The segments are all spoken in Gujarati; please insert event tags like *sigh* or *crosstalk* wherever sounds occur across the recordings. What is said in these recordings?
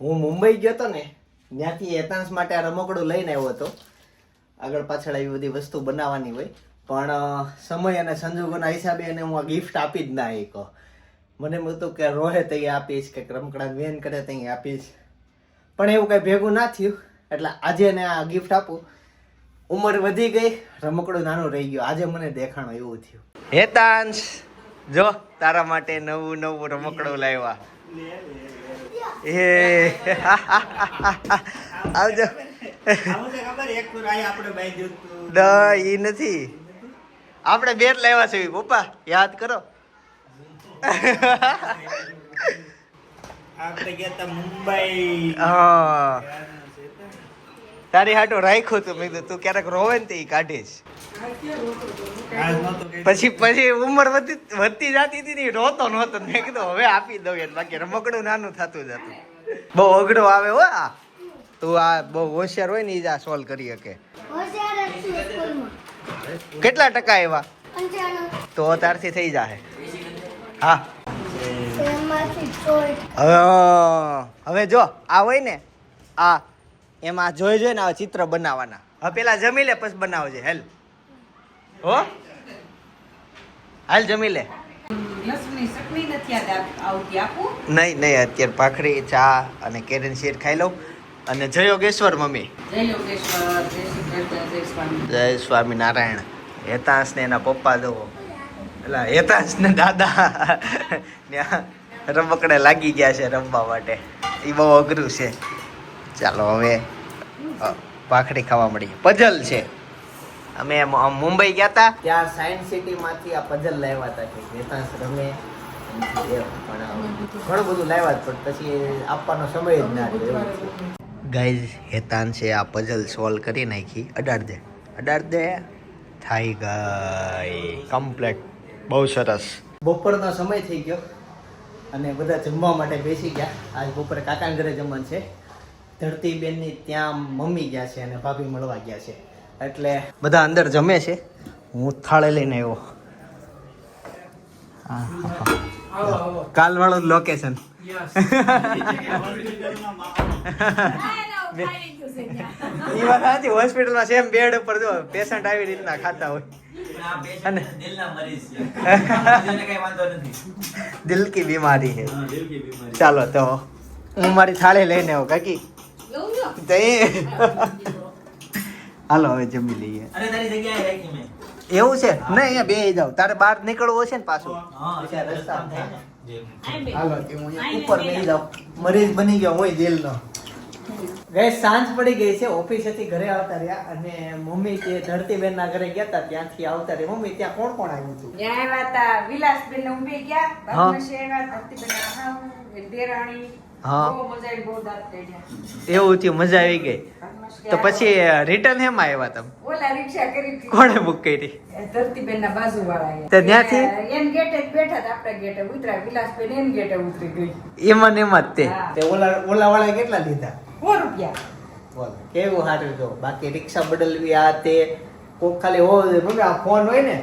હું મુંબઈ ગયો હતો ને ત્યાંથી એતાંશ માટે આ રમકડું લઈને આવ્યો હતો. આગળ પાછળ આવી બધી વસ્તુ બનાવવાની હોય. પણ સમય અને સંજોગોના હિસાબે એને હું આ ગિફ્ટ આપી જ ના એક મને એમ હતું કે રોહે તો આપીશ કે રમકડા વેન કરે તો આપીશ. પણ એવું કંઈ ભેગું ના થયું. એટલે આજે એને આ ગિફ્ટ આપું. ઉંમર વધી ગઈ રમકડું નાનું રહી ગયું. આજે મને દેખાણો એવું થયું. હેતાંશ જો તારા માટે નવું નવું રમકડું લાવ્યા. એ. આવજો. ઈ નથી. આપણે બેટ લાવ્યા છે પપ્પા યાદ કરો. આપણે ગયા મુંબઈ. હા. તારી હાટો રાખ્યું તું. મેં તું ક્યારેક રોવે ને તે કાઢીશ પછી પછી ઉંમર વધતી વધતી જતી હતી રોતો નહોતો મેં કીધું હવે આપી દઉં યાર બાકી રમકડું નાનું થતું જતું બહુ અઘડો આવે હો આ. તું આ બહુ હોશિયાર હોય ને ઈજા જ આ સોલ્વ કરી શકે. કેટલા ટકા એવા તો તારથી થઈ જાહે. હા. હવે હવે જો આ હોય ને આ એમાં જોઈ જોઈને ને ચિત્ર બનાવવાના. હવે પેલા જમી લે પછી બનાવજે. હેલ. હો? હાલ જમી લે. નહીં નહીં અત્યારે ભાખરી ચા અને કેરીન શેર ખાઈ લઉં. અને જય યોગેશ્વર મમ્મી. જય સ્વામી. નારાયણ. હેતાંશ ને એના પપ્પા દો એટલે હેતાંશ ને દાદા. રમકડે લાગી ગયા છે રમવા માટે. એ બહુ અઘરું છે. ચાલો હવે ભાખરી ખાવા મળી પઝલ છે. અમે મુંબઈ ગયા હતા ત્યાં સાયન્સ સિટી માંથી આ પઝલ લાવ્યા હતા કે હેતાંશ રમે. પણ ઘણું બધું લાવ્યા પણ પછી આપવાનો સમય જ ના રહ્યો. ગાઈઝ હેતાંશે આ પઝલ સોલ્વ કરી નાખી. અડાડ દે અડાડ દે થઈ ગઈ કમ્પ્લેટ બહુ સરસ. બપોરનો સમય થઈ ગયો અને બધા જમવા માટે બેસી ગયા. આજ બપોરે કાકાના ઘરે જમવાનું છે. ધરતીબેનની ત્યાં મમ્મી ગયા છે અને ભાભી મળવા ગયા છે. એટલે બધા અંદર જમે છે. હું થાળે લઈને આવ્યો. કાલવાળું લોકેશન એ વાત સાચી હોસ્પિટલમાં સેમ બેડ ઉપર જો પેશન્ટ આવી રીતના ખાતા હોય. અને દિલ કી બીમારી હે ચાલો તો હું મારી થાળી લઈને આવું કાકી. એવું જો તો એ હાલો હવે જમી લઈએ. અરે તારી જગ્યાએ રાખી મેં. એવું છે? નહીં અહીંયા બે જાવ તારે બહાર નીકળવું હશે ને પાછું. હાલો ઉપર બેસી જાવ મરીજ બની ગયો હોય જેલનો. ગઈ સાંજ પડી ગઈ છે ઓફિસેથી ઘરે આવતા રહ્યા અને મમ્મી તે ધરતીબેન ના ઘરે ગયા હતા ત્યાંથી આવતા રહ્યા. મમ્મી ત્યાં કોણ કોણ આવ્યું હતું? ત્યાં આવ્યા હતા વિલાસબેન ને ગયા ધરતીબેન દેરાણી હા. બહુ મજા આવી બહુ દાંત કાઢ્યા. એવું થયું મજા આવી ગઈ. તો પછી રિટર્ન હેમાં આવ્યા તમે? ઓલા રિક્ષા કરી કોણે બુક કરી? ધરતીબેન ના બાજુ વાળા તો ત્યાંથી? એમ ગેટે બેઠા હતા આપણા ગેટે ઉતરા વિલાસબેન એમ ગેટે ઉતરી ગઈ. એમાં ને એમાં જ તે. ઓલા ઓલા વાળા કેટલા લીધા? સો રૂપિયા. બોલ કેવું સારું જો. બાકી રિક્ષા બદલવી આ તે. કોક ખાલી હોવું જોઈએ. આ ફોન હોય ને.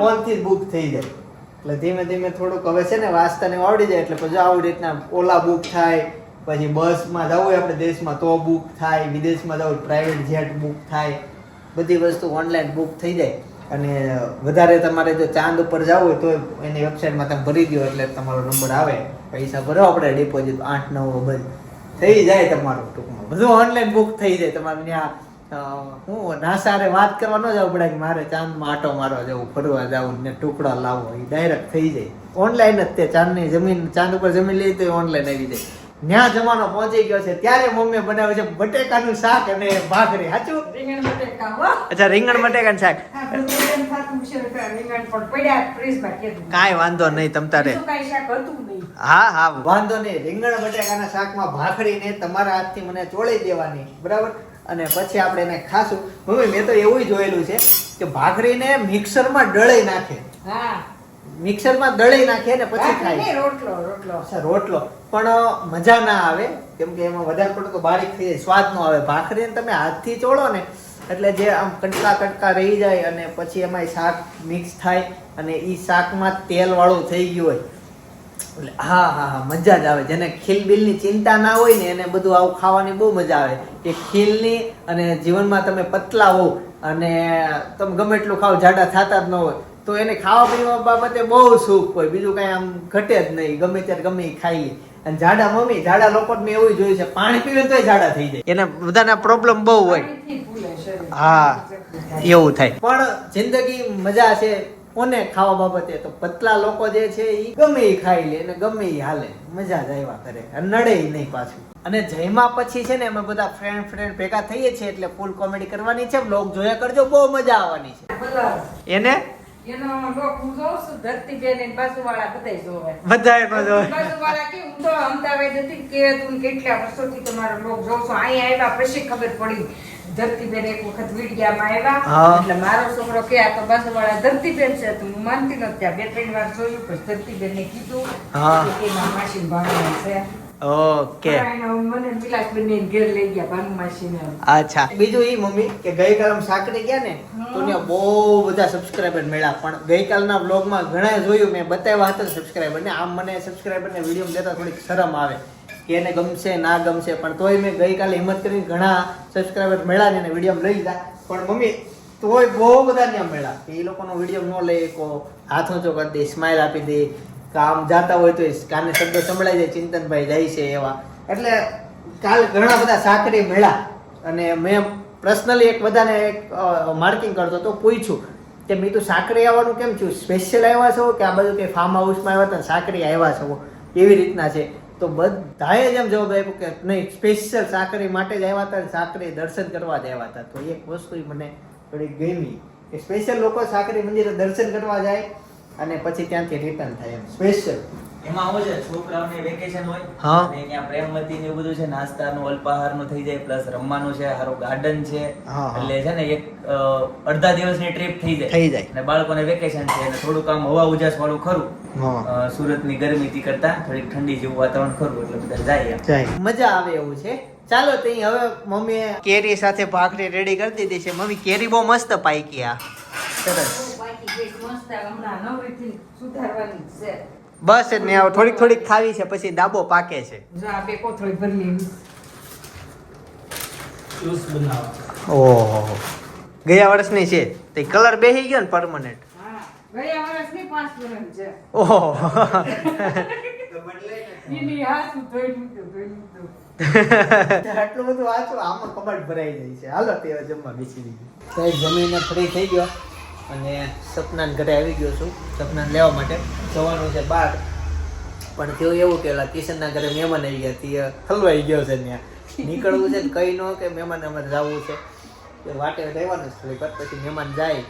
ફોનથી બુક થઈ જાય. એટલે ધીમે ધીમે થોડુંક હવે છે ને વાસ્તાને આવડી જાય એટલે પછી આવી રીતના ઓલા બુક થાય, પછી બસમાં જવું હોય આપણે દેશમાં તો બુક થાય, વિદેશમાં જવું પ્રાઇવેટ જેટ બુક થાય, બધી વસ્તુ ઓનલાઈન બુક થઈ જાય. અને વધારે તમારે જો ચાંદ ઉપર જવું હોય તો એની વેબસાઇટમાં તમે ભરી દો એટલે તમારો નંબર આવે. પૈસા ભરો આપણે ડિપોઝિટ આઠ નવ બધું. થઈ જાય તમારું ટૂંકમાં. બધું ઓનલાઈન બુક થઈ જાય. તમારે ત્યાં હું નાસારે વાત કરવા ન જવું પડે કે મારે ચાંદમાં આટો મારવા જવું ફરવા જવું ને ટુકડા લાવો એ ડાયરેક્ટ થઈ જાય. ઓનલાઈન જ તે ચાંદની જમીન ચાંદ ઉપર જમીન લઈ તો ઓનલાઈન આવી જાય. ન્યા જમાનો પહોંચી ગયો છે ત્યારે મમ્મી બનાવે છે બટેકાનું શાક અને ભાખરી. સાચું? રીંગણ બટેકા અચ્છા રીંગણ બટેકાનું શાક. કાંઈ વાંધો નહીં તમ તારે. બીજું કાંઈ શાક હતું નહીં. હા હા. વાંધો નહીં રીંગણ બટેકાના શાકમાં ભાખરીને તમારા હાથથી મને ચોળી દેવાની. બરાબર? અને પછી આપણે એને ખાશું. મમ્મી મેં તો એવું જોયેલું છે કે ભાખરીને મિક્સરમાં ડળી નાખે. હા. મિક્સરમાં દળી નાખે ને પછી ખાય. રોટલો રોટલો. અચ્છા રોટલો. પણ મજા ના આવે. કેમ કે એમાં વધારે પડતો બારીક થઈ જાય સ્વાદ નો આવે. ભાખરીને તમે હાથથી ચોળો ને એટલે જે આમ કટકા કટકા રહી જાય અને પછી એમાં શાક મિક્સ થાય અને એ શાકમાં તેલ વાળું થઈ ગયું હોય હા હા હા મજા જ આવે. જેને ખીલબીલની ચિંતા ના હોય ને એને બધું આવું ખાવાની બહુ મજા આવે. કે ખીલની અને જીવનમાં તમે પતલા હો અને તમે ગમે એટલું ખાવ જાડા થતા જ ન હોય તો એને ખાવા પીવા બાબતે બહુ સુખ હોય. બીજું કાંઈ આમ ઘટે જ નહીં. ગમે ત્યારે ગમે એ ખાઈ લે. અને જાડા મમ્મી જાડા લોકો મેં એવું જોયું છે પાણી પીવે તોય જાડા થઈ જાય. એને બધાના પ્રોબ્લેમ બહુ હોય. હા. એવું થાય. પણ જિંદગી મજા છે. કોને ખાવા બાબતે તો પતલા લોકો જે છે એ ગમે એ ખાઈ લે અને ગમે એ હાલે. મજા જ આવ્યા કરે. નડે નહીં પાછું. અને જયમાં પછી છે ને અમે બધા ફ્રેન્ડ ફ્રેન્ડ ભેગા થઈએ છીએ એટલે ફૂલ કોમેડી કરવાની છે. બ્લોગ જોયા કરજો બહુ મજા આવવાની છે. એને? એનો લોક હું જોઉં છું ધરતીબેન અને બાજુવાળા બધાય જોવે. બધા એનો જો બાજુવાળા કે હું તો અમદાવાદ હતી કે તું કેટલા વર્ષોથી તમારો લોક જોઉં છું. અહીંયા આવ્યા પછી ખબર પડી. ધરતીબેન એક વખત વીડિયામાં. આવ્યા. એટલે મારો છોકરો કે આ તો બાજુવાળા ધરતીબેન છે તો હું માનતી નથી. ત્યાં બે ત્રણ વાર જોયું પછી ધરતીબેનને કીધું કે માસી ભાવના છે. ઓકે. પણ મને ઘેર લઈ ગયા ભાનુમાસીને અચ્છા. બીજું એ મમ્મી કે ગઈકાલ સાકરી ગયા ને તો ત્યાં બહુ બધા સબસ્ક્રાઈબર મળ્યા. પણ ગઈકાલના બ્લોગમાં ઘણા જોયું મેં બતાવ્યા હતા સબસ્ક્રાઈબર ને. આમ મને સબસ્ક્રાઈબર ને વીડિયો લેતા થોડીક શરમ આવે. કે એને ગમશે, ના ગમશે, પણ તોય મેં ગઈકાલે હિંમત કરીને ઘણા સબસ્ક્રાઈબર મળ્યા ને વીડિયો લઈ લીધા. પણ મમ્મી, તોય બહુ બધા ત્યાં મળ્યા. એ લોકોનો વીડિયો ન લઈ કો હાથ ઊંચો કરી દે સ્માઇલ આપી દે કામ જાતા હોય તો કાને શબ્દો સંભળાઈ જાય, ચિંતનભાઈ જાય છે એવા. એટલે કાલ ઘણા બધા સાકરી મળ્યા. અને મેં પર્સનલી એક બધાને એક માર્કિંગ કરતો તો પૂછ્યું કે મેં તો સાકરી આવવાનું કેમ છું સ્પેશિયલ આવ્યા છો કે આ બધું કે ફાર્મ હાઉસમાં આવ્યા હતા સાકરી આવ્યા છો? એવી રીતના છે? તો બધાએ જ એમ જવાબ આપ્યો કે નહીં સ્પેશિયલ સાકરી માટે જ આવ્યા હતા ને સાકરી દર્શન કરવા જ આવ્યા હતા તો એક વસ્તુ મને થોડી ગમી કે સ્પેશિયલ લોકો સાકરી મંદિરે દર્શન કરવા જાય અને પછી ત્યાંથી રિટર્ન થાય એમ સ્પેશિયલ એમાં શું છે છોકરાઓને વેકેશન હોય હા. અને ત્યાં પ્રેમવતી ને બધું છે નાસ્તાનું અલ્પાહારનું થઈ જાય પ્લસ રમવાનું છે સારું ગાર્ડન છે. એટલે છે ને એક અડધા દિવસની ટ્રીપ થઈ જાય થઈ જાય. અને બાળકોને વેકેશન છે અને થોડું આમ હવા ઉજાસ વાળું ખરું સુરતની ગરમીથી કરતા થોડીક ઠંડી જેવું વાતાવરણ ખરું એટલે બધા જાય જાય. મજા આવે એવું છે. ચાલો તો હવે મમ્મીએ કેરી સાથે ભાખરી રેડી કરી દીધી છે. મમ્મી કેરી બહુ મસ્ત પાકી આ. સરસ. બસ જ ને હવે થોડીક થોડીક ખાવી છે પછી દાબો પાકે છે. જો આ બે કોથળી ભરી લેવી ઓહો. ગયા વર્ષની છે. તે કલર બેસી ગયો ને પરમનન્ટ ગયા વર્ષની પાંચ વર્ષ છે. ઓહો. એની હાથ ધોઈ લીધું ધોઈ લીધું. આટલું બધું વાંચો આમાં કબાટ ભરાઈ જાય છે. હાલો તે જમવા બેસી દીધું સાહેબ જમીને ફ્રી થઈ ગયો અને સપનાન ઘરે આવી ગયો છું સપનાન લેવા માટે. જવાનું છે બહાર. પણ થયું એવું કે કિશનના ઘરે મહેમાન આવી ગયા તે હલવાઈ ગયો છે ત્યાં. નીકળવું છે કઈ નો કે મહેમાન અમારે જવું છે. વાટે રહેવાનું થોડીક પછી મહેમાન જાય.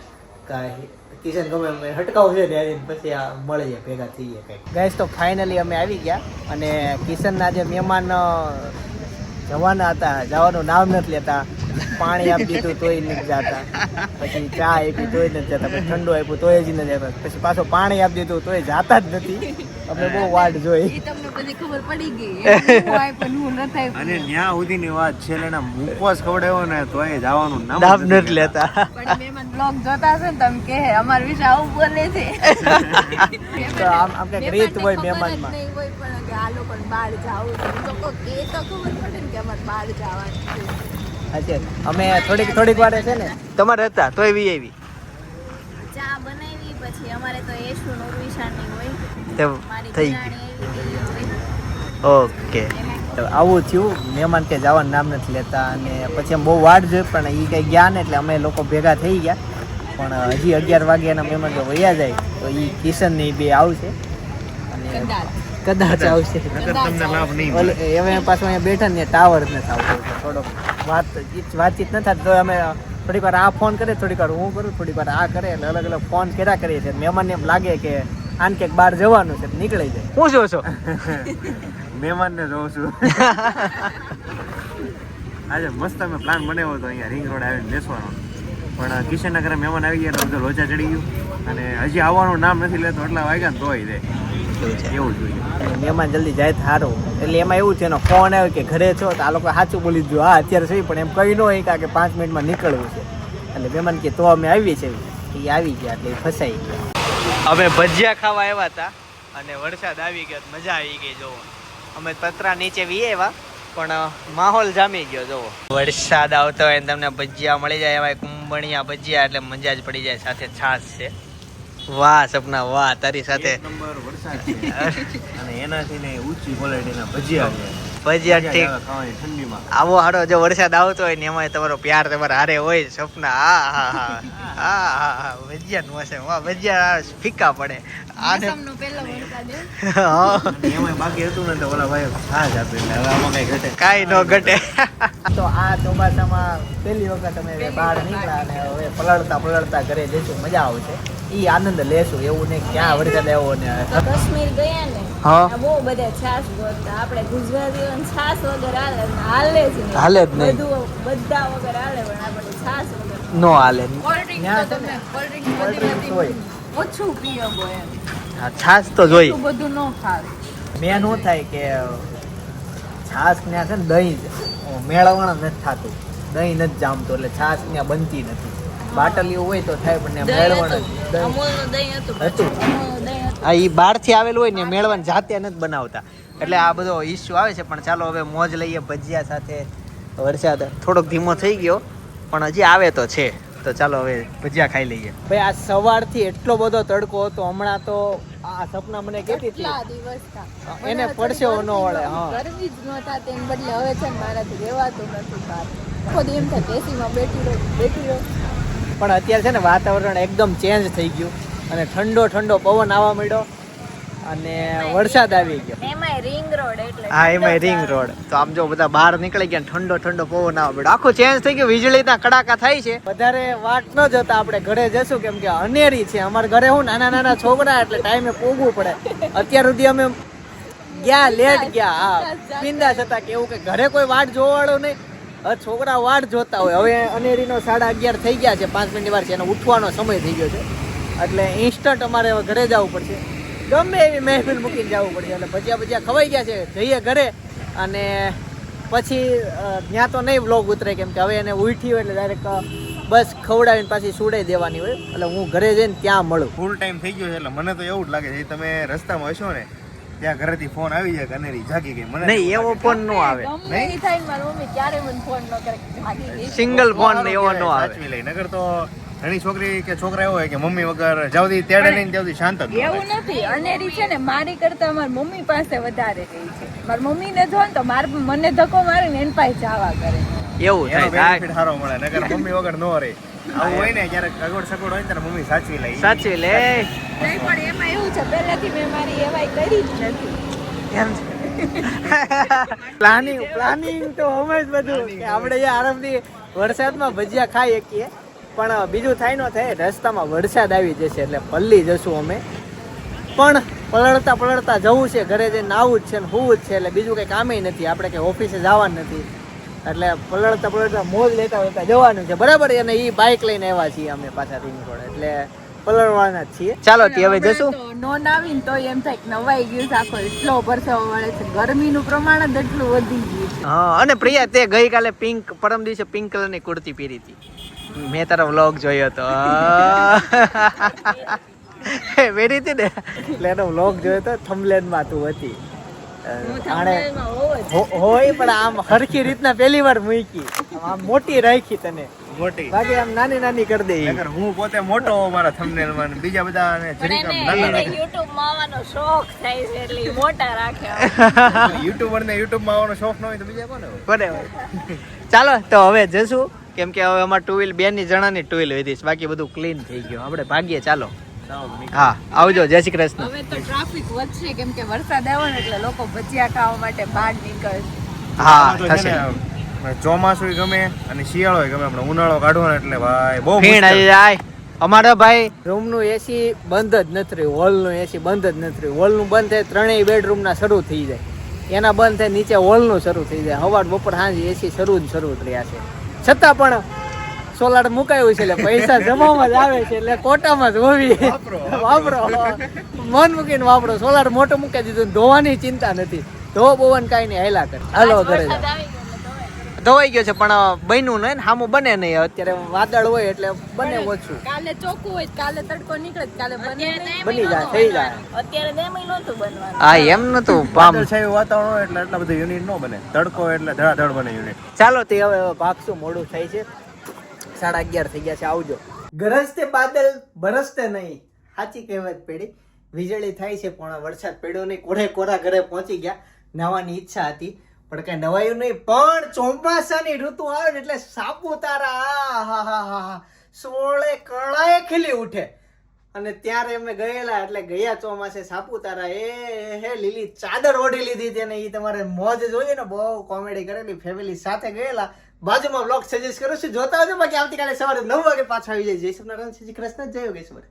કિશન ગમે એમ હટકાવ છે ત્યારે પછી આ મળીએ ભેગા થઈએ કંઈક. ગાઈસ તો ફાઇનલી અમે આવી ગયા અને કિશનના જે મહેમાન જવાના હતા જવાનું નામ નથી લેતા. પાણી આપી દીધું તોય નથી જતા. પછી ચા આપી તોય નથી જતા. પછી ઠંડુ આપ્યું તોય જ નથી જતા. પછી પાછું પાણી આપી દીધું તોય જતા જ નથી. અમે બહુ વાટ જોઈ. તમને બધી ખબર પડી ગઈ. અને ન્યા સુધીની વાત છે મુખવાસ ખવડાવ્યો ને તો એ જવાનું નામ નથી લેતા. બ્લોગ જોતા હશે ને તમે કે અમાર વિશે આવું બોલે છે. *laughs* તો આમ આમ કંઈક રીત હોય મહેમાનમાં. નહીં હોય પણ કે આ લોકોને બહાર જાવું તો કોક કે તો ખબર પડે ને કે અમારે બહાર જવાનું છે. અમે થોડીક થોડીક વારે છે ને તમારે હતા તોય વી આવી ચા બનાવી પછી અમારે તો એશું ઉર્વિશાની હોય. તો થઈ ગઈ. ઓકે. તો આવું થયું. મહેમાન કે જવાનું નામ નથી લેતા અને પછી અમે બહુ વાટ જોઈ પણ એ કંઈ ગયા ને એટલે અમે લોકો ભેગા થઈ ગયા. પણ હજી અગિયાર વાગ્યાના મહેમાન જો વયા જાય તો એ કિશન ને બે આવશે. અને કદાચ. આવશે. હવે પાછું અહીંયા બેઠા ને ટાવર જ નથી આવતો. થોડોક વાત વાતચીત ન થતી. તો અમે થોડીક વાર આ ફોન કરે થોડીક વાર હું કરું થોડીક વાર આ કરે એટલે અલગ અલગ ફોન કર્યા કરીએ છીએ. મહેમાનને એમ લાગે કે આન ક્યાંક બહાર જવાનું છે નીકળી જાય. હું શું છો? *laughs* મહેમાનને જોઉં છું. *laughs* આજે મસ્ત અમે પ્લાન બનાવ્યો હતો અહીંયા રિંગ રોડ આવીને બેસવાનો. પણ કિશનનગર મહેમાન આવી ગયા એટલે બધું લોચા ચડી ગયું. અને હજી આવવાનું નામ નથી લેતો એટલા વાગ્યા તોય દે એવું જોઈએ મહેમાન જલ્દી જાય સારું. એટલે એમાં એવું છે એનો ફોન આવ્યો કે ઘરે છો તો આ લોકો સાચું બોલી દીધું હા અત્યારે છે પણ એમ કહી ન હોય કાં પાંચ મિનિટમાં નીકળવું છે. એટલે મહેમાન કે તો અમે આવીએ છીએ. એ આવી ગયા એટલે ફસાઈ ગયા. અમે ભજીયા ખાવા આવ્યા હતા અને વરસાદ આવી ગયો મજા આવી ગઈ જોવો. અમે પતરા નીચે વી આવ્યા પણ માહોલ જામી ગયો જોવો વરસાદ આવતો હોય તમને ભજીયા મળી જાય એવા કુંભણિયા ભજીયા, એટલે મજા જ પડી જાય, સાથે છાશ છે. વાહ, સપના, વાહ, તારી સાથે. નંબર વરસાદ અને એનાથી ને ઊંચી ક્વોલિટીના ભજીયા ભજીયા ઠીક. આવે હાડો જો વરસાદ આવતો હોય ને એમાં તમારો પ્યાર તમારા હારે હોય સપના હા હા હા હા હા હા ભજીયા નું હશે. વાહ ભજીયા ફીકા પડે. આને. હા. બાકી હતું ને તો ઓલા ભાઈ છાશ આપે એટલે હવે આમાં કઈ ઘટે કાંઈ ન ઘટે. તો આ ચોમાસામાં પહેલી વખત અમે બહાર નીકળ્યા અને હવે પલળતા પલળતા ઘરે જઈશું. મજા આવશે. ઈ આનંદ લેશું એવું નહીં ક્યાં વરસાદ લેવો ને કાશ્મીર ગયા ને હા. બહુ બધા છાસ ગોતતા. આપણે ગુજરાતીઓ છાસ વગર હાલે હાલે જ નહીં. હાલે જ નહીં. બધું બધા વગર હાલે પણ આપણે છાસ વગર નો હાલે કોલ્ડ ડ્રિંક ડ્રિંક બધી ઓછું પીઓ એમ. હા છાશ તો જોઈ. બધું ન ખાવે મેન નો થાય કે છાશ ત્યાં છે ને દહીં જ. મેળવણ નથી થતું. દહીં નથી જામતું એટલે છાસ ત્યાં બનતી નથી. બાટલીઓ હોય તો થાય પણ મેળવણ હતું. આ ઈ બહારથી આવેલું હોય ને મેળવણ જાતે નથી બનાવતા. એટલે આ બધો ઇસ્યુ આવે છે પણ ચાલો હવે મોજ લઈએ ભજીયા સાથે. વરસાદ થોડોક ધીમો થઈ ગયો પણ હજી આવે તો છે. તો ચાલો હવે ભજીયા ખાઈ લઈએ. ભાઈ આ સવારથી એટલો બધો તડકો હતો હમણાં તો આ સપના મને કેતી હતી. કેટલા દિવસ થા. એને પડશે થોડી ન વળે, હા. ગરમી જ નહોતા તેમ બદલે હવે છે મારાથી રહેવાતું નથી બહાર. ખુદ એમ થાય એસીમાં બેઠી રહો બેઠી રહો. પણ અત્યારે છે ને વાતાવરણ એકદમ ચેન્જ થઈ ગયું. અને ઠંડો ઠંડો પવન આવવા માંડ્યો. અને વરસાદ આવી ગયો. એમાંય રિંગ રોડ એટલે હા એમાં રિંગ રોડ તો આમ જો બધા બહાર નીકળી ગયા ઠંડો ઠંડો પવન આવે પડ્યો આખો ચેન્જ થઈ ગયું વીજળીના કડાકા થાય છે. વધારે વાટ ન જતા આપણે ઘરે જશું કેમ કે અનેરી છે. અમારા ઘરે હું નાના નાના છોકરા એટલે ટાઈમે પોગવું પડે. અત્યાર સુધી અમે ગયા લેટ ગયા. હા પિંદા જતા કે એવું કે ઘરે કોઈ વાટ જોવાળો નહીં. છોકરા વાટ જોતા હોય. હવે અનેરીનો સાડા અગિયાર થઈ ગયા છે, પાંચ મિનિટ વાર છે, એનો ઉઠવાનો સમય થઈ ગયો છે. એટલે ઇન્સ્ટન્ટ અમારે હવે ઘરે જવું પડશે. ગમે એવી મહેફિલ મૂકીને જવું પડશે એટલે ભજીયા ભજીયા ખવાઈ ગયા છે, જઈએ ઘરે. અને પછી જ્યાં તો નહીં વ્લોગ ઉતરે, કેમ કે હવે એને ઉઠી હોય એટલે ડાયરેક્ટ બસ ખવડાવીને પાછી સુડાઈ દેવાની હોય. એટલે હું ઘરે જઈને ત્યાં મળું. ફૂલ ટાઈમ થઈ ગયો છે, એટલે મને તો એવું જ લાગે છે તમે રસ્તામાં હશો ને ત્યાં ઘરેથી ફોન આવી જાય કે જાગી ગઈ મને નહીં એવો ફોન નો આવે. નહીં? થાય ને મારી મમ્મી ક્યારે મને ફોન ન કરે ગઈ. સિંગલ ફોન એવો નો આવે. સાચવી લઈ? નગર તો ઘણી છોકરી કે છોકરા એવો હોય કે મમ્મી વગર જાવદી તેડે લઈને ત્યાંથી શાંત જ એવું નથી. અનેરી છે ને મારી કરતા મારી મમ્મી પાસે વધારે રહી છે. મારી મમ્મી ને જો ને તો માર મને ધક્કો મારે ને એન પાસે જાવા કરે. એવું થાય benefit સારો મળે નગર મમ્મી વગર નો રહે. આવું હોય ને ક્યારેક અગવડ સગવડ હોય ને ત્યારે મમ્મી સાચવી લે. સાચવી લે. નહીં પણ એમાં એવું છે પહેલાથી મેં મારી એવાય કરી જ નથી. એમ પ્લાનિંગ પ્લાનિંગ તો અમે જ બધું. કે આપણે આરામથી વરસાદમાં ભજીયા ખાઈ શકીએ પણ બીજું થાય ન થાય રસ્તામાં વરસાદ આવી જશે એટલે પલ્લી જશું અમે. પણ પલળતા પલળતા જવું છે ઘરે જઈને નાવું જ છે ને હોવું જ છે એટલે બીજું કંઈ કામે નથી. આપણે કંઈ ઓફિસે જવાનું નથી. એટલે પલળતા પલળતા મોજ લેતા લેતા જવાનું છે. બરાબર? અને એ બાઇક લઈને આવ્યા છીએ અમે પાછા રિંગ એટલે પલળવાના છીએ. ચાલો તે હવે જશું. નોન આવીને તો એમ થાય કે નવાઈ ગયું છે આખો એટલો પરસેવો વળે છે ગરમીનું પ્રમાણ જ એટલું વધી ગયું છે. હા અને પ્રિયા તે ગઈકાલે પિંક પરમ દિવસે પિંક કલરની કુર્તી પહેરી હતી. મેં તારો વ્લોગ જોયો તો. *laughs* પહેરી હતી ને? એટલે એનો વ્લોગ જોયો તો થમલેનમાં તું હતી. આણે હોય પણ આમ હરખી રીતના પહેલી વાર મૂકી. આમ મોટી રાખી તને. મોટી બાકી આમ નાની નાની કરી દે હું પોતે મોટો મારા થંબનેલમાં ને બીજા બધા ને જરીક આમ નાના રાખે. YouTube માં આવવાનો શોખ થાય છે એટલે મોટા રાખે યુટ્યુબર ને યુટ્યુબમાં આવવાનો શોખ ન હોય તો બીજા કોને હોય? ચાલો તો હવે જશું. કેમ કે હવે અમાર ટુ વ્હીલ બે ની જણાની ટુ વ્હીલ વધી છે. બાકી બધું ક્લીન થઈ ગયું. આપણે ભાગીએ ચાલો. હા આવજો. જય શ્રી કૃષ્ણ. હવે તો ટ્રાફિક વધશે કેમ કે વરસાદ આવ્યો ને એટલે લોકો ભજીયા ખાવા માટે બહાર નીકળશે હા થશે. ને, ચોમાસું ગમે અને શિયાળો ગમે. આપણે ઉનાળો કાઢવાનો એટલે ભાઈ બહુ ફીણ આવી જાય. અમારા ભાઈ રૂમનું એસી બંધ જ નથી રહ્યું. હોલનું એસી બંધ જ નથી રહ્યું. હોલનું બંધ થાય ત્રણેય બેડરૂમના શરૂ થઈ જાય. એના બંધ થાય નીચે હોલનું શરૂ થઈ જાય. હવાર બપોર સાંજ એસી શરૂ જ શરૂ રહ્યા છે. છતાં પણ સોલાર મુકાયું છે એટલે પૈસા જમામાં જ આવે છે એટલે કોટામાં જ હોવી. વાપરો. મન મૂકીને વાપરો. સોલાર મોટો મૂકી દીધું ધોવાની ચિંતા નથી. ધો બોવન કાંઈ નહીં. હાયલા કરે. હાલો ઘરે જાઓ. વરસાદ આવી ગયો એટલે ધોવાય. ધોવાઈ ગયો છે પણ બન્યું નહીં સામું બને નહીં. અત્યારે વાદળ હોય એટલે બને ઓછું. કાલે ચોખ્ખું હોય કાલે તડકો નીકળે તો કાલે બને જાય થઈ જાય. અત્યારે બે મહિનો નહોતું બનવાનું. હા એમ નતું પામ. વાદળછાયું વાતાવરણ હોય એટલે એટલા બધા યુનિટ ન બને. તડકો એટલે ધડાધડ બને યુનિટ ચાલો તે હવે ભાગશું મોડું થાય છે. સાડા અગિયાર થઈ ગયા છે આવજો. ગરજતે બાદલ બરસતે નહીં. સાચી કહેવત પેડી. વીજળી થાય છે પણ વરસાદ પડ્યો નહીં. કોરે કોરા ઘરે પહોંચી ગયા. નવાની ઈચ્છા હતી. પણ કઈ નવાયું નહીં. પણ ચોમાસાની ઋતુ આવે ને એટલે સાપુતારા, આ, હા હા હા હા. સોળે કળાએ ખીલી ઉઠે. અને ત્યારે અમે ગયેલા એટલે ગયા ચોમાસે સાપુતારા. એ, હે, લીલી ચાદર ઓઢી લીધી હતી અને એ તમારે મોજ જોઈએ ને. બહુ કોમેડી કરેલી ફેમિલી સાથે ગયેલા. બાજુમાં બ્લોગ સજેસ્ટ કરું છું. જોતા આવજો. બાકી આવતીકાલે સવારે નવ વાગે પાછા આવી જાય. જય શ્રી કૃષ્ણ. જય યોગેશ્વર